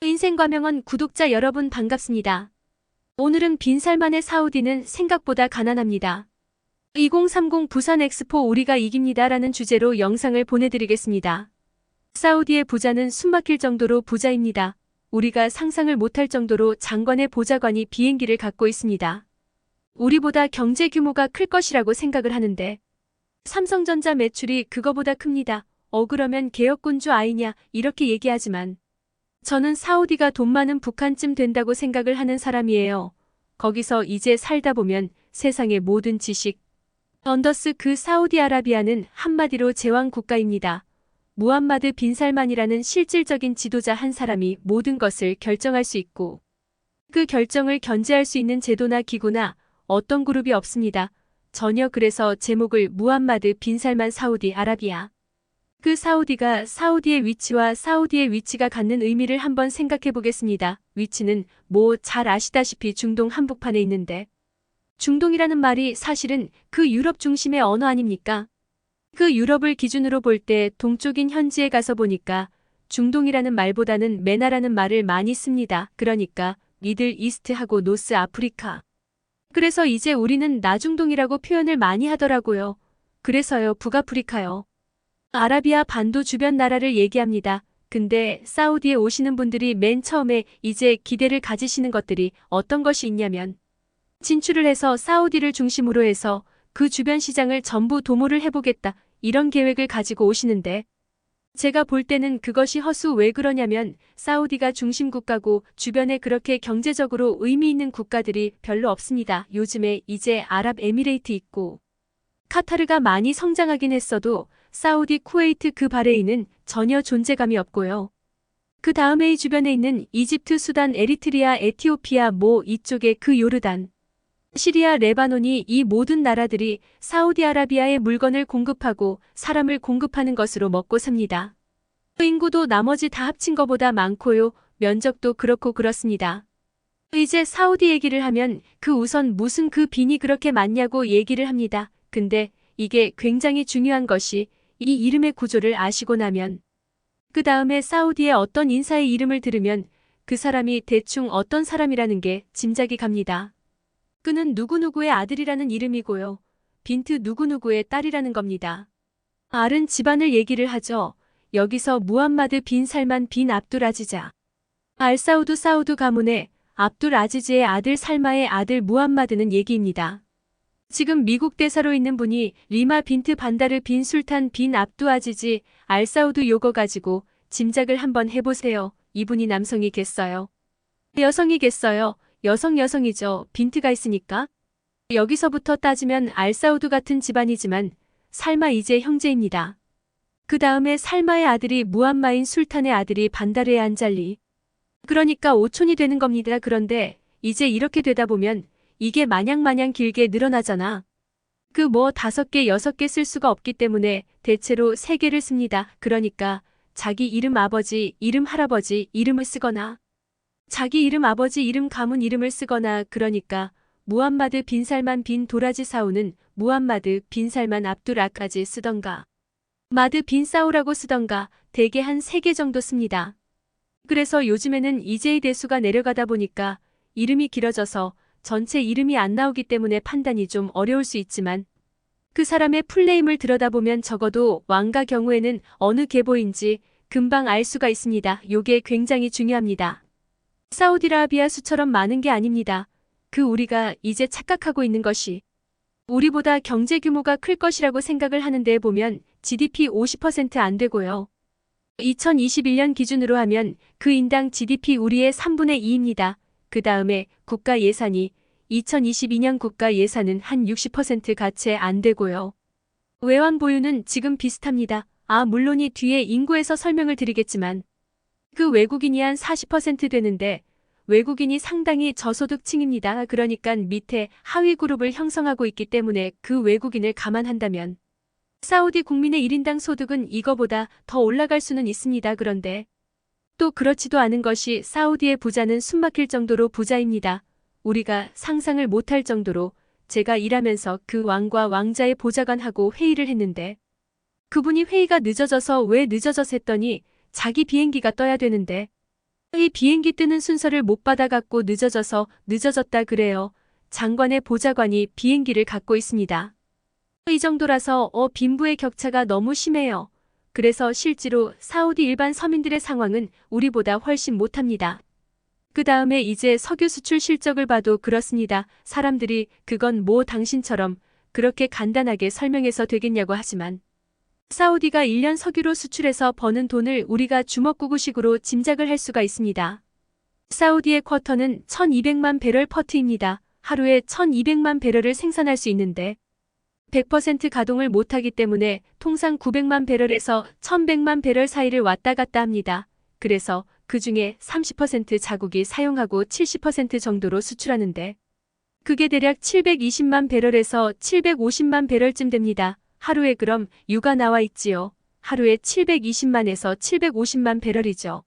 인생과명원 구독자 여러분 반갑습니다. 오늘은 빈살만의 사우디는 생각보다 가난합니다. 2030 부산 엑스포 우리가 이깁니다라는 주제로 영상을 보내드리겠습니다. 사우디의 부자는 숨막힐 정도로 부자입니다. 우리가 상상을 못할 정도로 장관의 보좌관이 비행기를 갖고 있습니다. 우리보다 경제 규모가 클 것이라고 생각을 하는데 삼성전자 매출이 그거보다 큽니다. 어 그러면 개혁군주 아이냐 이렇게 얘기하지만 저는 사우디가 돈 많은 북한쯤 된다고 생각을 하는 사람이에요. 거기서 이제 살다 보면 세상의 모든 지식. 언더스 그 사우디아라비아는 한마디로 제왕 국가입니다. 무함마드 빈살만이라는 실질적인 지도자 한 사람이 모든 것을 결정할 수 있고 그 결정을 견제할 수 있는 제도나 기구나 어떤 그룹이 없습니다. 전혀 그래서 제목을 무함마드 빈살만 사우디 아라비아. 그 사우디가 사우디의 위치와 사우디의 위치가 갖는 의미를 한번 생각해 보겠습니다. 위치는 뭐 잘 아시다시피 중동 한복판에 있는데 중동이라는 말이 사실은 그 유럽 중심의 언어 아닙니까? 그 유럽을 기준으로 볼 때 동쪽인 현지에 가서 보니까 중동이라는 말보다는 메나라는 말을 많이 씁니다. 그러니까 미들 이스트하고 노스 아프리카. 그래서 이제 우리는 나중동이라고 표현을 많이 하더라고요. 그래서요 북아프리카요. 아라비아 반도 주변 나라를 얘기합니다. 근데 사우디에 오시는 분들이 맨 처음에 이제 기대를 가지시는 것들이 어떤 것이 있냐면 진출을 해서 사우디를 중심으로 해서 그 주변 시장을 전부 도모를 해보겠다 이런 계획을 가지고 오시는데 제가 볼 때는 그것이 허수 왜 그러냐면 사우디가 중심 국가고 주변에 그렇게 경제적으로 의미 있는 국가들이 별로 없습니다. 요즘에 이제 아랍에미레이트 있고 카타르가 많이 성장하긴 했어도 사우디 쿠웨이트 그 바레인은 전혀 존재감이 없고요. 그 다음에 이 주변에 있는 이집트, 수단, 에리트리아, 에티오피아, 뭐 이쪽에 그 요르단, 시리아, 레바논이 이 모든 나라들이 사우디아라비아에 물건을 공급하고 사람을 공급하는 것으로 먹고 삽니다. 그 인구도 나머지 다 합친 것보다 많고요. 면적도 그렇고 그렇습니다. 이제 사우디 얘기를 하면 그 우선 무슨 그 빈이 그렇게 많냐고 얘기를 합니다. 근데 이게 굉장히 중요한 것이 이 이름의 구조를 아시고 나면 그 다음에 사우디의 어떤 인사의 이름을 들으면 그 사람이 대충 어떤 사람이라는 게 짐작이 갑니다. 그는 누구누구의 아들이라는 이름이고요. 빈트 누구누구의 딸이라는 겁니다. 알은 집안을 얘기를 하죠. 여기서 무함마드 빈 살만 빈 압둘 아지자. 알사우드 사우드 가문의 압둘 아지즈의 아들 살마의 아들 무함마드는 얘기입니다. 지금 미국 대사로 있는 분이 리마 빈트 반다르 빈 술탄 빈 압두 아지지 알사우드 요거 가지고 짐작을 한번 해보세요. 이분이 남성이겠어요. 여성이겠어요. 여성 여성이죠. 빈트가 있으니까. 여기서부터 따지면 알사우드 같은 집안이지만 살마 이제 형제입니다. 그 다음에 살마의 아들이 무함마인 술탄의 아들이 반다르의 안잘리. 그러니까 오촌이 되는 겁니다. 그런데 이제 이렇게 되다 보면 이게 마냥마냥 길게 늘어나잖아. 그 뭐 다섯 개, 여섯 개 쓸 수가 없기 때문에 대체로 세 개를 씁니다. 그러니까 자기 이름 아버지, 이름 할아버지, 이름을 쓰거나 자기 이름 아버지 이름 가문 이름을 쓰거나 그러니까 무함마드 빈살만 빈 도라지 사우는 무함마드 빈살만 압두라까지 쓰던가 마드 빈 사우라고 쓰던가 대개 한 세 개 정도 씁니다. 그래서 요즘에는 이제의 대수가 내려가다 보니까 이름이 길어져서 전체 이름이 안 나오기 때문에 판단이 좀 어려울 수 있지만 그 사람의 풀네임을 들여다보면 적어도 왕가 경우에는 어느 계보인지 금방 알 수가 있습니다. 요게 굉장히 중요합니다. 사우디아라비아 수처럼 많은 게 아닙니다. 그 우리가 이제 착각하고 있는 것이 우리보다 경제 규모가 클 것이라고 생각을 하는데 보면 GDP 50%안 되고요. 2021년 기준으로 하면 그 인당 GDP 우리의 3분의 2입니다. 그 다음에 국가 예산이 2022년 국가 예산은 한 60% 가 채 안 되고요. 외환 보유는 지금 비슷합니다. 아, 물론이 뒤에 인구에서 설명을 드리겠지만 그 외국인이 한 40% 되는데 외국인이 상당히 저소득층입니다. 그러니까 밑에 하위 그룹을 형성하고 있기 때문에 그 외국인을 감안한다면 사우디 국민의 1인당 소득은 이거보다 더 올라갈 수는 있습니다. 그런데 또 그렇지도 않은 것이 사우디의 부자는 숨막힐 정도로 부자입니다. 우리가 상상을 못할 정도로 제가 일하면서 그 왕과 왕자의 보좌관하고 회의를 했는데 그분이 회의가 늦어져서 왜 늦어져서 했더니 자기 비행기가 떠야 되는데 이 비행기 뜨는 순서를 못 받아갖고 늦어져서 늦어졌다 그래요. 장관의 보좌관이 비행기를 갖고 있습니다. 이 정도라서 어 빈부의 격차가 너무 심해요. 그래서 실제로 사우디 일반 서민들의 상황은 우리보다 훨씬 못합니다. 그 다음에 이제 석유 수출 실적을 봐도 그렇습니다. 사람들이 그건 뭐 당신처럼 그렇게 간단하게 설명해서 되겠냐고 하지만 사우디가 1년 석유로 수출해서 버는 돈을 우리가 주먹구구식으로 짐작을 할 수가 있습니다. 사우디의 쿼터는 1200만 배럴 퍼트입니다. 하루에 1200만 배럴을 생산할 수 있는데 100% 가동을 못하기 때문에 통상 900만 배럴에서 1100만 배럴 사이를 왔다 갔다 합니다. 그래서 그 중에 30% 자국이 사용하고 70% 정도로 수출하는데 그게 대략 720만 배럴에서 750만 배럴쯤 됩니다. 하루에 그럼 유가 나와 있지요. 하루에 720만에서 750만 배럴이죠.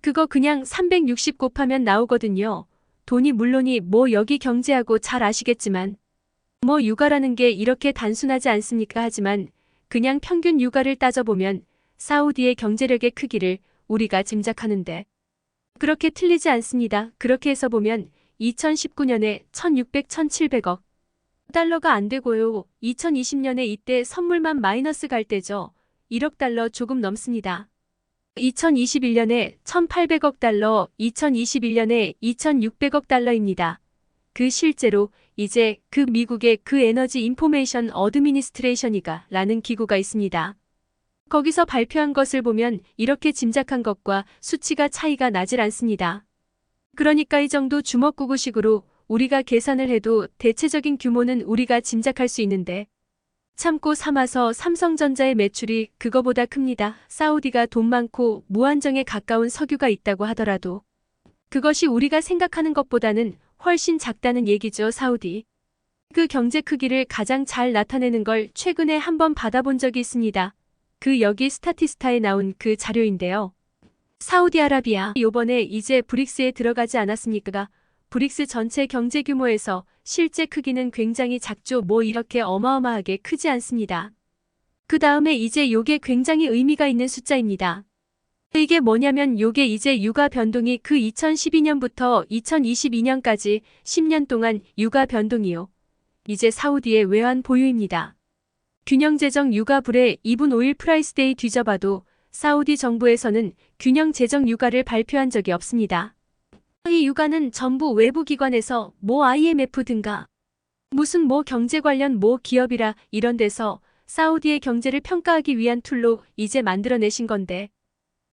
그거 그냥 360 곱하면 나오거든요. 돈이 물론이 뭐 여기 경제하고 잘 아시겠지만 뭐 육아라는 게 이렇게 단순하지 않습니까? 하지만 그냥 평균 육아를 따져보면 사우디의 경제력의 크기를 우리가 짐작하는데 그렇게 틀리지 않습니다. 그렇게 해서 보면 2019년에 1600, 1700억 달러가 안 되고요. 2020년에 이때 선물만 마이너스 갈 때죠. 1억 달러 조금 넘습니다. 2021년에 1800억 달러, 2021년에 2600억 달러입니다. 그 실제로 이제 그 미국의 그 에너지 인포메이션 어드미니스트레이션이가 라는 기구가 있습니다. 거기서 발표한 것을 보면 이렇게 짐작한 것과 수치가 차이가 나질 않습니다. 그러니까 이 정도 주먹구구식으로 우리가 계산을 해도 대체적인 규모는 우리가 짐작할 수 있는데 참고 삼아서 삼성전자의 매출이 그거보다 큽니다. 사우디가 돈 많고 무한정에 가까운 석유가 있다고 하더라도 그것이 우리가 생각하는 것보다는 훨씬 작다는 얘기죠, 사우디. 그 경제 크기를 가장 잘 나타내는 걸 최근에 한번 받아본 적이 있습니다. 그 여기 스타티스타에 나온 그 자료인데요. 사우디아라비아 요번에 이제 브릭스에 들어가지 않았습니까? 브릭스 전체 경제 규모에서 실제 크기는 굉장히 작죠. 뭐 이렇게 어마어마하게 크지 않습니다. 그 다음에 이제 요게 굉장히 의미가 있는 숫자입니다. 이게 뭐냐면 요게 이제 육아 변동이 그 2012년부터 2022년까지 10년 동안 육아 변동이요. 이제 사우디의 외환 보유입니다. 균형 재정 육아 불의 2분 5일 프라이스데이 뒤져봐도 사우디 정부에서는 균형 재정 육아를 발표한 적이 없습니다. 이 육아는 전부 외부 기관에서 뭐 IMF 등가 무슨 뭐 경제 관련 뭐 기업이라 이런 데서 사우디의 경제를 평가하기 위한 툴로 이제 만들어내신 건데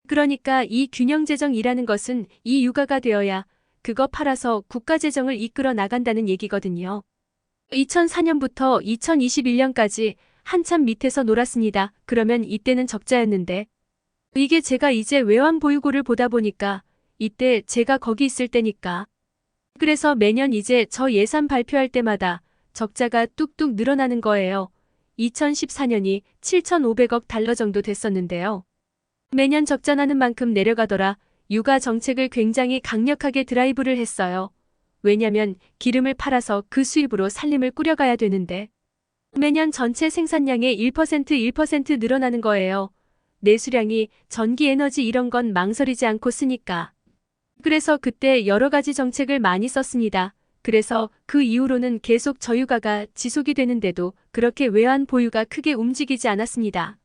그러니까 이 균형 재정이라는 것은 이 육아가 되어야 그거 팔아서 국가 재정을 이끌어 나간다는 얘기거든요. 2004년부터 2021년까지 한참 밑에서 놀았습니다. 그러면 이때는 적자였는데 이게 제가 이제 외환 보유고를 보다 보니까 이때 제가 거기 있을 때니까. 그래서 매년 이제 저 예산 발표할 때마다 적자가 뚝뚝 늘어나는 거예요. 2014년이 7,500억 달러 정도 됐었는데요. 매년 적자 나는 만큼 내려가더라. 육아 정책을 굉장히 강력하게 드라이브를 했어요. 왜냐면 기름을 팔아서 그 수입으로 살림을 꾸려가야 되는데 매년 전체 생산량의 1% 1% 늘어나는 거예요. 내수량이 전기 에너지 이런 건 망설이지 않고 쓰니까. 그래서 그때 여러 가지 정책을 많이 썼습니다. 그래서 그 이후로는 계속 저유가가 지속이 되는데도 그렇게 외환 보유가 크게 움직이지 않았습니다.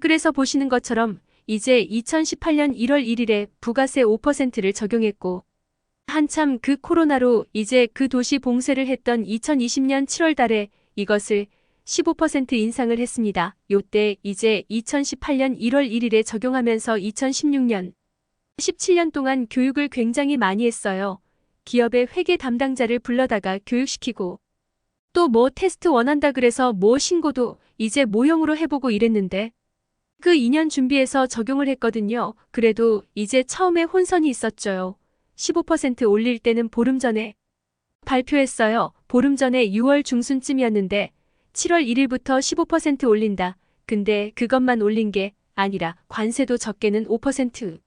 그래서 보시는 것처럼 이제 2018년 1월 1일에 부가세 5%를 적용했고 한참 그 코로나로 이제 그 도시 봉쇄를 했던 2020년 7월 달에 이것을 15% 인상을 했습니다. 요때 이제 2018년 1월 1일에 적용하면서 2016년 17년 동안 교육을 굉장히 많이 했어요. 기업의 회계 담당자를 불러다가 교육시키고 또 뭐 테스트 원한다 그래서 뭐 신고도 이제 모형으로 해보고 이랬는데 그 2년 준비해서 적용을 했거든요. 그래도 이제 처음에 혼선이 있었죠. 15% 올릴 때는 보름 전에 발표했어요. 보름 전에 6월 중순쯤이었는데 7월 1일부터 15% 올린다. 근데 그것만 올린 게 아니라 관세도 적게는 5%,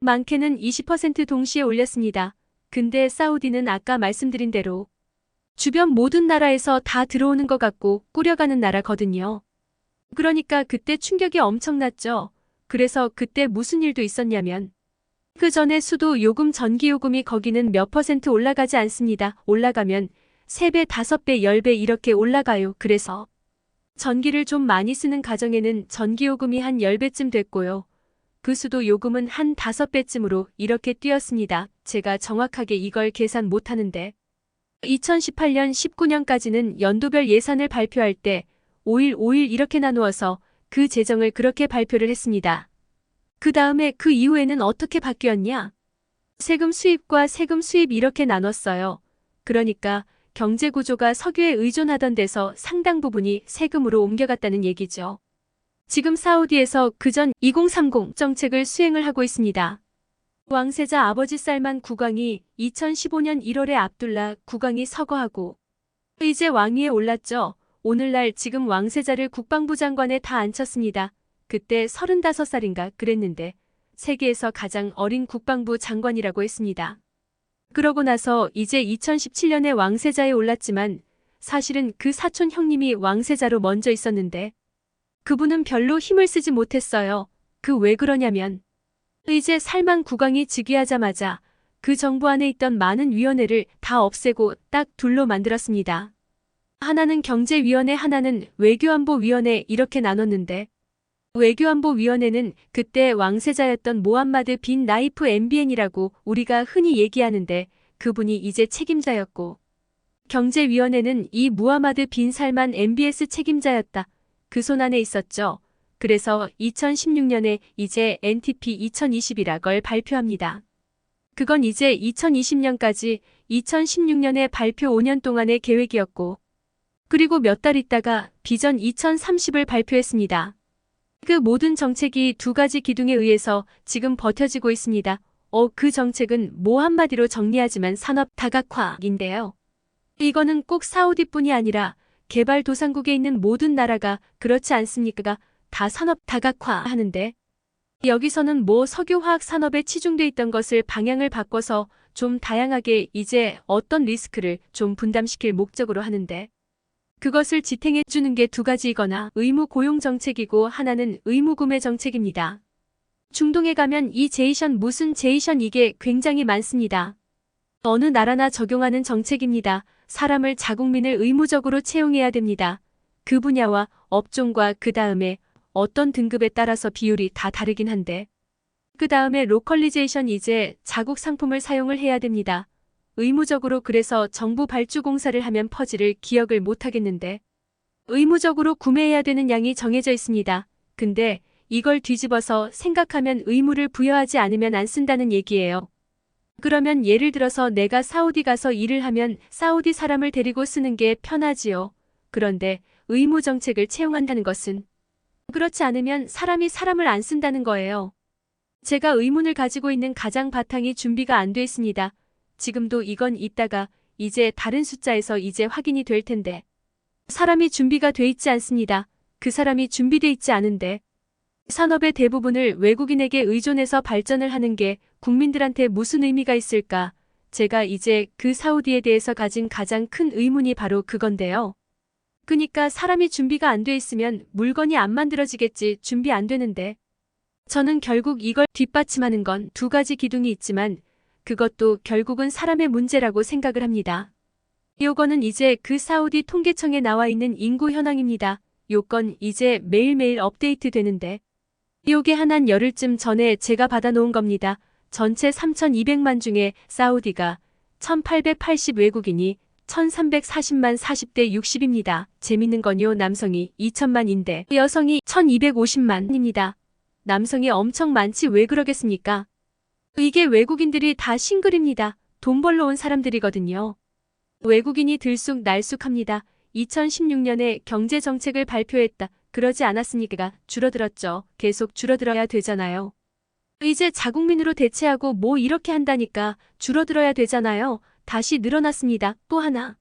많게는 20% 동시에 올렸습니다. 근데 사우디는 아까 말씀드린 대로 주변 모든 나라에서 다 들어오는 것 같고 꾸려가는 나라거든요. 그러니까 그때 충격이 엄청났죠. 그래서 그때 무슨 일도 있었냐면 그 전에 수도 요금 전기요금이 거기는 몇 퍼센트 올라가지 않습니다. 올라가면 3배, 5배, 10배 이렇게 올라가요. 그래서 전기를 좀 많이 쓰는 가정에는 전기요금이 한 10배쯤 됐고요. 그 수도 요금은 한 5배쯤으로 이렇게 뛰었습니다. 제가 정확하게 이걸 계산 못하는데 2018년 19년까지는 연도별 예산을 발표할 때 5일 5일 이렇게 나누어서 그 재정을 그렇게 발표를 했습니다. 그 다음에 그 이후에는 어떻게 바뀌었냐? 세금 수입과 세금 수입 이렇게 나눴어요. 그러니까 경제 구조가 석유에 의존하던 데서 상당 부분이 세금으로 옮겨갔다는 얘기죠. 지금 사우디에서 그전 2030 정책을 수행을 하고 있습니다. 왕세자 아버지 살만 국왕이 2015년 1월에 압둘라 국왕이 서거하고 이제 왕위에 올랐죠. 오늘날 지금 왕세자를 국방부 장관에 다 앉혔습니다. 그때 35살인가 그랬는데 세계에서 가장 어린 국방부 장관이라고 했습니다. 그러고 나서 이제 2017년에 왕세자에 올랐지만 사실은 그 사촌 형님이 왕세자로 먼저 있었는데 그분은 별로 힘을 쓰지 못했어요. 그 왜 그러냐면 이제 살만 국왕이 즉위하자마자 그 정부 안에 있던 많은 위원회를 다 없애고 딱 둘로 만들었습니다. 하나는 경제위원회, 하나는 외교안보위원회 이렇게 나눴는데 외교안보위원회는 그때 왕세자였던 모함마드 빈 나이프 MBN이라고 우리가 흔히 얘기하는데 그분이 이제 책임자였고 경제위원회는 이 무하마드 빈 살만 MBS 책임자였다. 그 손 안에 있었죠. 그래서 2016년에 이제 NTP 2020이라걸 발표합니다. 그건 이제 2020년까지 2016년에 발표 5년 동안의 계획이었고 그리고 몇 달 있다가 비전 2030을 발표했습니다. 그 모든 정책이 두 가지 기둥에 의해서 지금 버텨지고 있습니다. 어, 그 정책은 뭐 한마디로 정리하지만 산업 다각화인데요. 이거는 꼭 사우디뿐이 아니라 개발도상국에 있는 모든 나라가 그렇지 않습니까? 다 산업 다각화 하는데 여기서는 뭐 석유화학 산업에 치중돼 있던 것을 방향을 바꿔서 좀 다양하게 이제 어떤 리스크를 좀 분담시킬 목적으로 하는데 그것을 지탱해 주는 게 두 가지이거나 의무 고용 정책이고 하나는 의무 구매 정책입니다. 중동에 가면 이 제이션 무슨 제이션 이게 굉장히 많습니다. 어느 나라나 적용하는 정책입니다. 사람을 자국민을 의무적으로 채용해야 됩니다. 그 분야와 업종과 그 다음에 어떤 등급에 따라서 비율이 다 다르긴 한데 그 다음에 로컬리제이션 이제 자국 상품을 사용을 해야 됩니다. 의무적으로 그래서 정부 발주 공사를 하면 퍼지를 기억을 못 하겠는데 의무적으로 구매해야 되는 양이 정해져 있습니다. 근데 이걸 뒤집어서 생각하면 의무를 부여하지 않으면 안 쓴다는 얘기예요. 그러면 예를 들어서 내가 사우디 가서 일을 하면 사우디 사람을 데리고 쓰는 게 편하지요. 그런데 의무 정책을 채용한다는 것은 그렇지 않으면 사람이 사람을 안 쓴다는 거예요. 제가 의문을 가지고 있는 가장 바탕이 준비가 안 돼 있습니다. 지금도 이건 있다가 이제 다른 숫자에서 이제 확인이 될 텐데. 사람이 준비가 돼 있지 않습니다. 그 사람이 준비돼 있지 않은데. 산업의 대부분을 외국인에게 의존해서 발전을 하는 게 국민들한테 무슨 의미가 있을까? 제가 이제 그 사우디에 대해서 가진 가장 큰 의문이 바로 그건데요. 그니까 사람이 준비가 안 돼 있으면 물건이 안 만들어지겠지 준비 안 되는데. 저는 결국 이걸 뒷받침하는 건 두 가지 기둥이 있지만 그것도 결국은 사람의 문제라고 생각을 합니다. 요거는 이제 그 사우디 통계청에 나와 있는 인구 현황입니다. 요건 이제 매일매일 업데이트 되는데 요게 한한 열흘쯤 전에 제가 받아놓은 겁니다. 전체 3,200만 중에 사우디가 1,880 외국인이 1,340만 40대 60입니다. 재밌는 건요 남성이 2천만인데 여성이 1,250만입니다. 남성이 엄청 많지 왜 그러겠습니까? 이게 외국인들이 다 싱글입니다. 돈 벌러 온 사람들이거든요. 외국인이 들쑥날쑥합니다. 2016년에 경제정책을 발표했다. 그러지 않았습니까? 줄어들었죠. 계속 줄어들어야 되잖아요. 이제 자국민으로 대체하고 뭐 이렇게 한다니까 줄어들어야 되잖아요. 다시 늘어났습니다. 또 하나.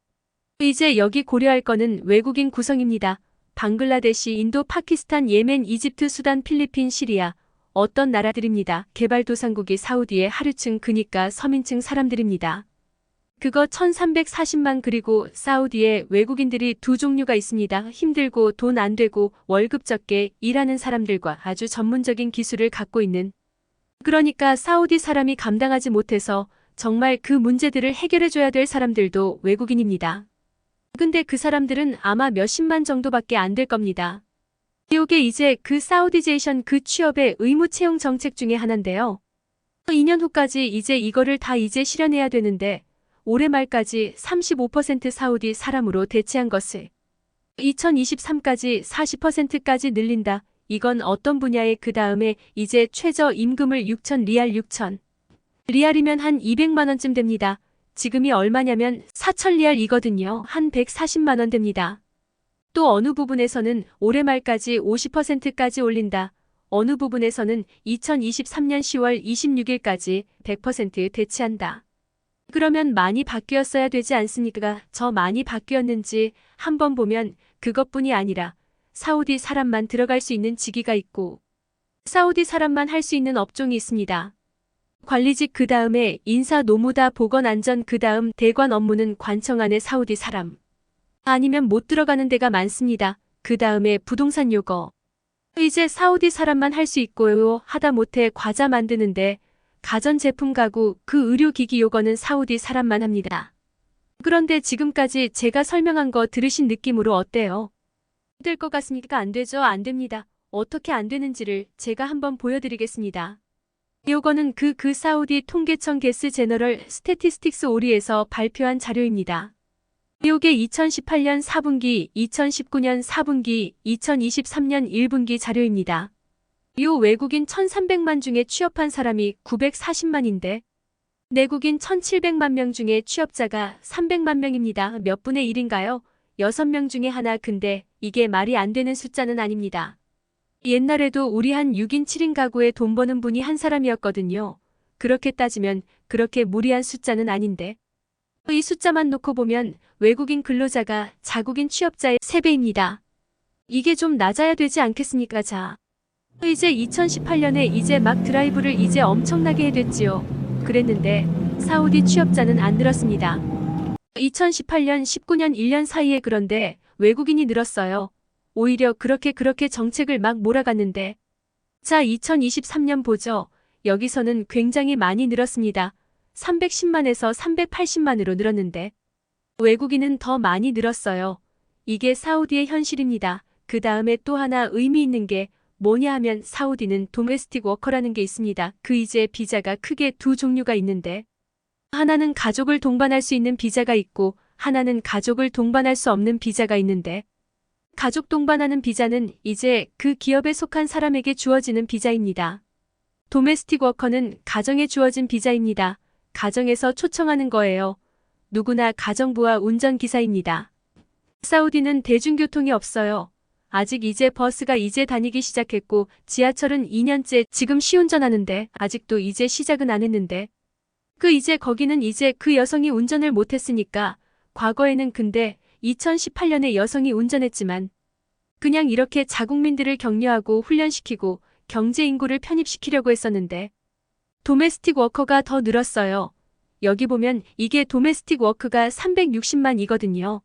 이제 여기 고려할 거는 외국인 구성입니다. 방글라데시, 인도, 파키스탄, 예멘, 이집트, 수단, 필리핀, 시리아. 어떤 나라들입니다. 개발도상국이 사우디의 하류층 그니까 서민층 사람들입니다. 그거 1340만 그리고 사우디에 외국인들이 두 종류가 있습니다. 힘들고 돈 안 되고 월급 적게 일하는 사람들과 아주 전문적인 기술을 갖고 있는 그러니까 사우디 사람이 감당하지 못해서 정말 그 문제들을 해결해줘야 될 사람들도 외국인입니다. 근데 그 사람들은 아마 몇십만 정도밖에 안 될 겁니다. 이게 이제 그 사우디제이션 그 취업의 의무 채용 정책 중에 하나인데요. 2년 후까지 이제 이거를 다 이제 실현해야 되는데 올해 말까지 35% 사우디 사람으로 대체한 것을 2023까지 40%까지 늘린다. 이건 어떤 분야의 그 다음에 이제 최저 임금을 6천 리알 6천 리알이면 한 200만 원쯤 됩니다. 지금이 얼마냐면 4천 리알이거든요. 한 140만 원 됩니다. 또 어느 부분에서는 올해 말까지 50%까지 올린다. 어느 부분에서는 2023년 10월 26일까지 100% 대체한다. 그러면 많이 바뀌었어야 되지 않습니까? 저 많이 바뀌었는지 한번 보면 그것뿐이 아니라 사우디 사람만 들어갈 수 있는 직위가 있고 사우디 사람만 할 수 있는 업종이 있습니다. 관리직 그 다음에 인사 노무다 보건안전 그 다음 대관 업무는 관청 안에 사우디 사람. 아니면 못 들어가는 데가 많습니다. 그 다음에 부동산 요거. 이제 사우디 사람만 할 수 있고요. 하다 못해 과자 만드는데 가전제품 가구 그 의료기기 요거는 사우디 사람만 합니다. 그런데 지금까지 제가 설명한 거 들으신 느낌으로 어때요? 될 것 같습니까? 안 되죠? 안 됩니다. 어떻게 안 되는지를 제가 한번 보여드리겠습니다. 요거는 그 그 사우디 통계청 게스 제너럴 스태티스틱스 오리에서 발표한 자료입니다. 요게 2018년 4분기, 2019년 4분기, 2023년 1분기 자료입니다. 요 외국인 1,300만 중에 취업한 사람이 940만인데 내국인 1,700만 명 중에 취업자가 300만 명입니다. 몇 분의 1인가요? 6명 중에 하나 근데 이게 말이 안 되는 숫자는 아닙니다. 옛날에도 우리 한 6인 7인 가구에 돈 버는 분이 한 사람이었거든요. 그렇게 따지면 그렇게 무리한 숫자는 아닌데. 이 숫자만 놓고 보면 외국인 근로자가 자국인 취업자의 3배입니다. 이게 좀 낮아야 되지 않겠습니까, 자. 이제 2018년에 이제 막 드라이브를 이제 엄청나게 해댔지요. 그랬는데 사우디 취업자는 안 늘었습니다. 2018년 19년 1년 사이에 그런데 외국인이 늘었어요. 오히려 그렇게 그렇게 정책을 막 몰아갔는데 자 2023년 보죠. 여기서는 굉장히 많이 늘었습니다. 310만에서 380만으로 늘었는데 외국인은 더 많이 늘었어요. 이게 사우디의 현실입니다. 그 다음에 또 하나 의미 있는 게 뭐냐 하면 사우디는 도메스틱 워커라는 게 있습니다. 그 이제 비자가 크게 두 종류가 있는데 하나는 가족을 동반할 수 있는 비자가 있고 하나는 가족을 동반할 수 없는 비자가 있는데 가족 동반하는 비자는 이제 그 기업에 속한 사람에게 주어지는 비자입니다. 도메스틱 워커는 가정에 주어진 비자입니다. 가정에서 초청하는 거예요. 누구나 가정부와 운전기사입니다. 사우디는 대중교통이 없어요. 아직 이제 버스가 이제 다니기 시작했고 지하철은 2년째 지금 시운전하는데 아직도 이제 시작은 안 했는데 그 이제 거기는 이제 그 여성이 운전을 못했으니까 과거에는 근데 2018년에 여성이 운전했지만 그냥 이렇게 자국민들을 격려하고 훈련시키고 경제 인구를 편입시키려고 했었는데 도메스틱 워커가 더 늘었어요. 여기 보면 이게 도메스틱 워크가 360만이거든요.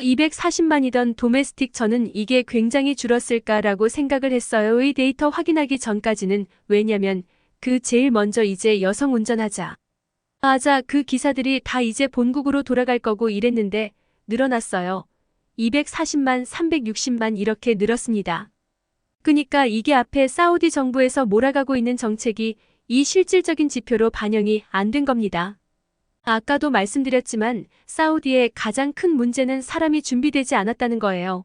240만이던 도메스틱 저는 이게 굉장히 줄었을까라고 생각을 했어요. 의 데이터 확인하기 전까지는 왜냐면 그 제일 먼저 이제 여성 운전하자. 맞아 그 기사들이 다 이제 본국으로 돌아갈 거고 이랬는데 늘어났어요. 240만 360만 이렇게 늘었습니다. 그니까 이게 앞에 사우디 정부에서 몰아가고 있는 정책이 이 실질적인 지표로 반영이 안 된 겁니다. 아까도 말씀드렸지만 사우디의 가장 큰 문제는 사람이 준비되지 않았다는 거예요.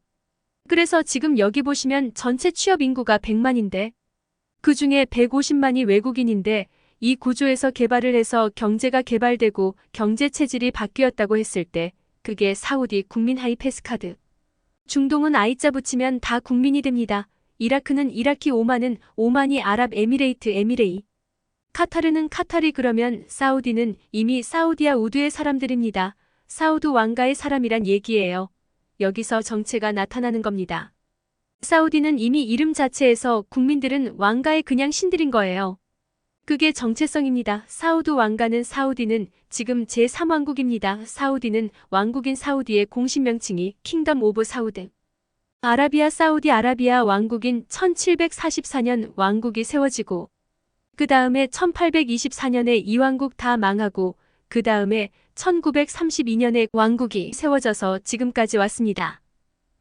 그래서 지금 여기 보시면 전체 취업 인구가 100만인데 그 중에 150만이 외국인인데 이 구조에서 개발을 해서 경제가 개발되고 경제 체질이 바뀌었다고 했을 때 그게 사우디 국민 하이 패스카드. 중동은 I자 붙이면 다 국민이 됩니다. 이라크는 이라키 오만은 오만이 아랍에미레이트 에미레이. 카타르는 카타리 그러면 사우디는 이미 사우디아 우드의 사람들입니다. 사우드 왕가의 사람이란 얘기예요. 여기서 정체가 나타나는 겁니다. 사우디는 이미 이름 자체에서 국민들은 왕가의 그냥 신들인 거예요. 그게 정체성입니다. 사우드 왕가는 사우디는 지금 제3왕국입니다. 사우디는 왕국인 사우디의 공식 명칭이 킹덤 오브 사우드. 아라비아 사우디 아라비아 왕국인 1744년 왕국이 세워지고 그 다음에 1824년에 이왕국 다 망하고 그 다음에 1932년에 왕국이 세워져서 지금까지 왔습니다.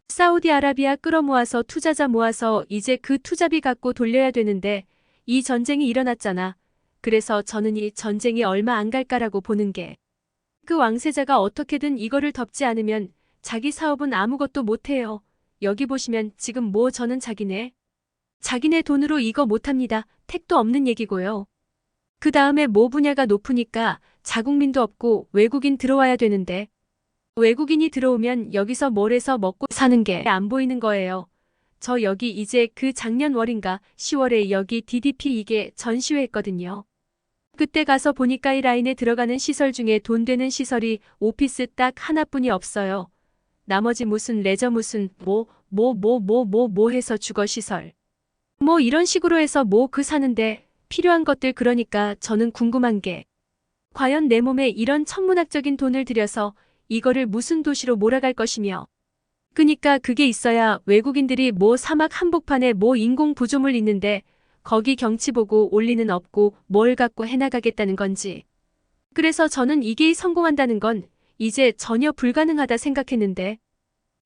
사우디아라비아 끌어모아서 투자자 모아서 이제 그 투자비 갖고 돌려야 되는데 이 전쟁이 일어났잖아. 그래서 저는 이 전쟁이 얼마 안 갈까라고 보는 게 그 왕세자가 어떻게든 이거를 덮지 않으면 자기 사업은 아무것도 못해요. 여기 보시면 지금 뭐 저는 자기네 자기네 돈으로 이거 못합니다. 택도 없는 얘기고요. 그 다음에 뭐 분야가 높으니까 자국민도 없고 외국인 들어와야 되는데 외국인이 들어오면 여기서 뭘 해서 먹고 사는 게 안 보이는 거예요. 저 여기 이제 그 작년 월인가 10월에 여기 DDP 이게 전시회 했거든요. 그때 가서 보니까 이 라인에 들어가는 시설 중에 돈 되는 시설이 오피스 딱 하나뿐이 없어요. 나머지 무슨 레저 무슨 뭐 뭐 뭐 뭐 뭐 뭐 해서 주거 시설. 뭐 이런 식으로 해서 뭐 그 사는데 필요한 것들 그러니까 저는 궁금한 게 과연 내 몸에 이런 천문학적인 돈을 들여서 이거를 무슨 도시로 몰아갈 것이며 그니까 그게 있어야 외국인들이 뭐 사막 한복판에 뭐 인공 구조물 있는데 거기 경치 보고 올리는 없고 뭘 갖고 해나가겠다는 건지. 그래서 저는 이게 성공한다는 건 이제 전혀 불가능하다 생각했는데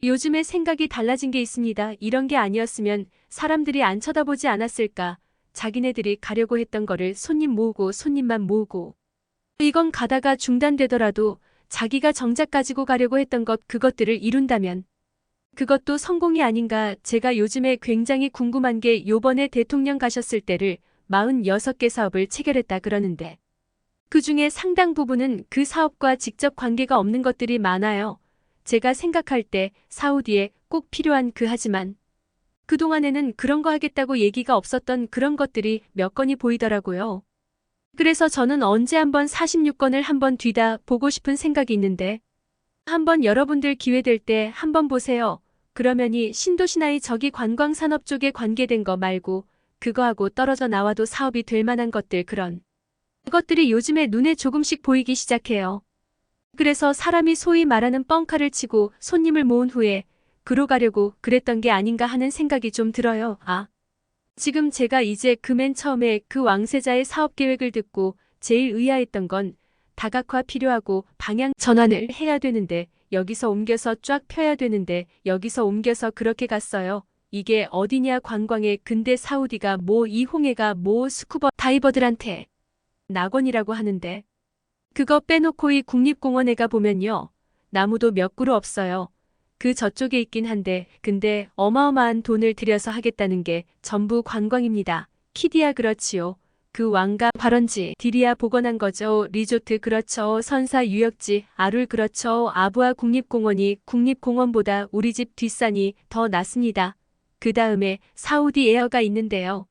요즘에 생각이 달라진 게 있습니다. 이런 게 아니었으면 사람들이 안 쳐다보지 않았을까. 자기네들이 가려고 했던 거를 손님 모으고 손님만 모으고. 이건 가다가 중단되더라도 자기가 정작 가지고 가려고 했던 것 그것들을 이룬다면 그것도 성공이 아닌가 제가 요즘에 굉장히 궁금한 게 요번에 대통령 가셨을 때를 46개 사업을 체결했다 그러는데 그 중에 상당 부분은 그 사업과 직접 관계가 없는 것들이 많아요. 제가 생각할 때 사우디에 꼭 필요한 그 하지만 그동안에는 그런 거 하겠다고 얘기가 없었던 그런 것들이 몇 건이 보이더라고요. 그래서 저는 언제 한번 46건을 한번 뒤다 보고 싶은 생각이 있는데 한번 여러분들 기회 될 때 한번 보세요. 그러면이 신도시나이 저기 관광산업 쪽에 관계된 거 말고 그거하고 떨어져 나와도 사업이 될 만한 것들 그런 그것들이 요즘에 눈에 조금씩 보이기 시작해요. 그래서 사람이 소위 말하는 뻥카를 치고 손님을 모은 후에 그로 가려고 그랬던 게 아닌가 하는 생각이 좀 들어요. 아. 지금 제가 이제 그 맨 처음에 그 왕세자의 사업 계획을 듣고 제일 의아했던 건 다각화 필요하고 방향 전환을 해야 되는데 여기서 옮겨서 쫙 펴야 되는데 여기서 옮겨서 그렇게 갔어요. 이게 어디냐 관광에 근데 사우디가 뭐 이홍해가 뭐 스쿠버 다이버들한테 낙원이라고 하는데 그거 빼놓고 이 국립공원에 가 보면요. 나무도 몇 그루 없어요. 그 저쪽에 있긴 한데 근데 어마어마한 돈을 들여서 하겠다는 게 전부 관광입니다. 키디야 그렇지요. 그 왕가 발원지 디리아 복원한 거죠. 리조트 그렇죠. 선사 유역지 아룰 그렇죠. 아부아 국립공원이 국립공원보다 우리 집 뒷산이 더 낫습니다. 그 다음에 사우디 에어가 있는데요.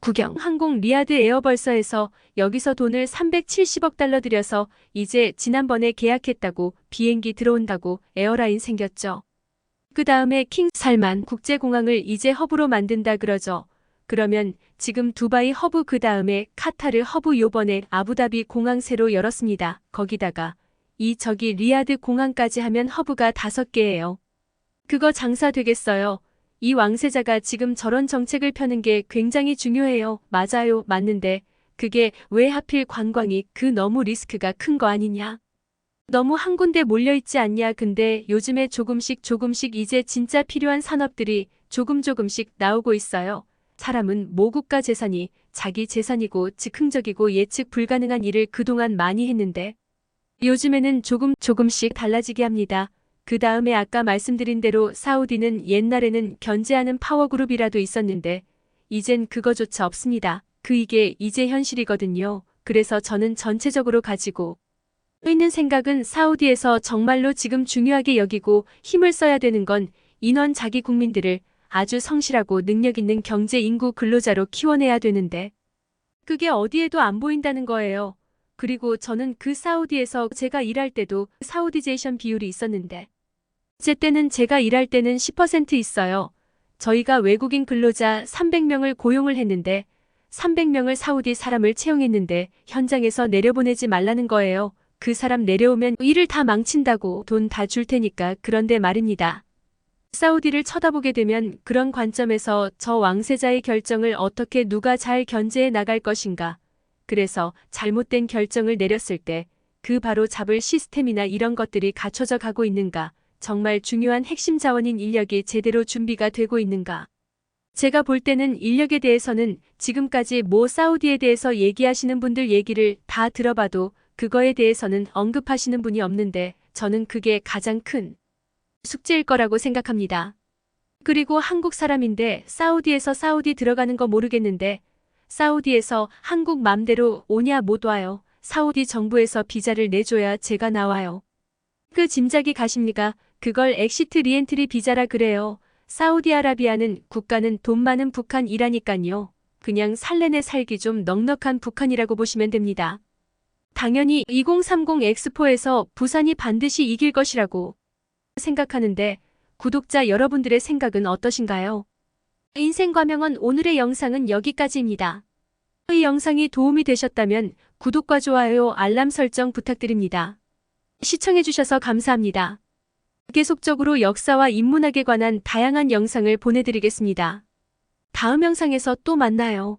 구경 항공 리아드 에어벌서에서 여기서 돈을 370억 달러 들여서 이제 지난번에 계약했다고 비행기 들어온다고 에어라인 생겼죠. 그 다음에 킹 살만 국제공항을 이제 허브로 만든다 그러죠. 그러면 지금 두바이 허브 그 다음에 카타르 허브 요번에 아부다비 공항 새로 열었습니다. 거기다가 이 저기 리아드 공항까지 하면 허브가 다섯 개예요. 그거 장사 되겠어요. 이 왕세자가 지금 저런 정책을 펴는 게 굉장히 중요해요. 맞아요. 맞는데 그게 왜 하필 관광이 그 너무 리스크가 큰 거 아니냐? 너무 한 군데 몰려있지 않냐? 근데 요즘에 조금씩 조금씩 이제 진짜 필요한 산업들이 조금 조금씩 나오고 있어요. 사람은 모국가 재산이 자기 재산이고 즉흥적이고 예측 불가능한 일을 그동안 많이 했는데 요즘에는 조금 조금씩 달라지게 합니다. 그 다음에 아까 말씀드린 대로 사우디는 옛날에는 견제하는 파워그룹이라도 있었는데 이젠 그거조차 없습니다. 그 이게 이제 현실이거든요. 그래서 저는 전체적으로 가지고 있는 생각은 사우디에서 정말로 지금 중요하게 여기고 힘을 써야 되는 건 인원 자기 국민들을 아주 성실하고 능력 있는 경제 인구 근로자로 키워내야 되는데 그게 어디에도 안 보인다는 거예요. 그리고 저는 그 사우디에서 제가 일할 때도 사우디제이션 비율이 있었는데 제 때는 제가 일할 때는 10% 있어요. 저희가 외국인 근로자 300명을 고용을 했는데 300명을 사우디 사람을 채용했는데 현장에서 내려보내지 말라는 거예요. 그 사람 내려오면 일을 다 망친다고 돈 다 줄 테니까 그런데 말입니다. 사우디를 쳐다보게 되면 그런 관점에서 저 왕세자의 결정을 어떻게 누가 잘 견제해 나갈 것인가. 그래서 잘못된 결정을 내렸을 때 그 바로 잡을 시스템이나 이런 것들이 갖춰져 가고 있는가. 정말 중요한 핵심 자원인 인력이 제대로 준비가 되고 있는가. 제가 볼 때는 인력에 대해서는 지금까지 뭐 사우디에 대해서 얘기하시는 분들 얘기를 다 들어봐도 그거에 대해서는 언급하시는 분이 없는데 저는 그게 가장 큰 숙제일 거라고 생각합니다. 그리고 한국 사람인데 사우디에서 사우디 들어가는 거 모르겠는데 사우디에서 한국 맘대로 오냐 못 와요. 사우디 정부에서 비자를 내줘야 제가 나와요. 그 짐작이 가십니까? 그걸 엑시트 리엔트리 비자라 그래요. 사우디아라비아는 국가는 돈 많은 북한이라니깐요. 그냥 살래내 살기 좀 넉넉한 북한이라고 보시면 됩니다. 당연히 2030 엑스포에서 부산이 반드시 이길 것이라고 생각하는데 구독자 여러분들의 생각은 어떠신가요? 인생과명은 오늘의 영상은 여기까지입니다. 이 영상이 도움이 되셨다면 구독과 좋아요, 알람 설정 부탁드립니다. 시청해주셔서 감사합니다. 계속적으로 역사와 인문학에 관한 다양한 영상을 보내드리겠습니다. 다음 영상에서 또 만나요.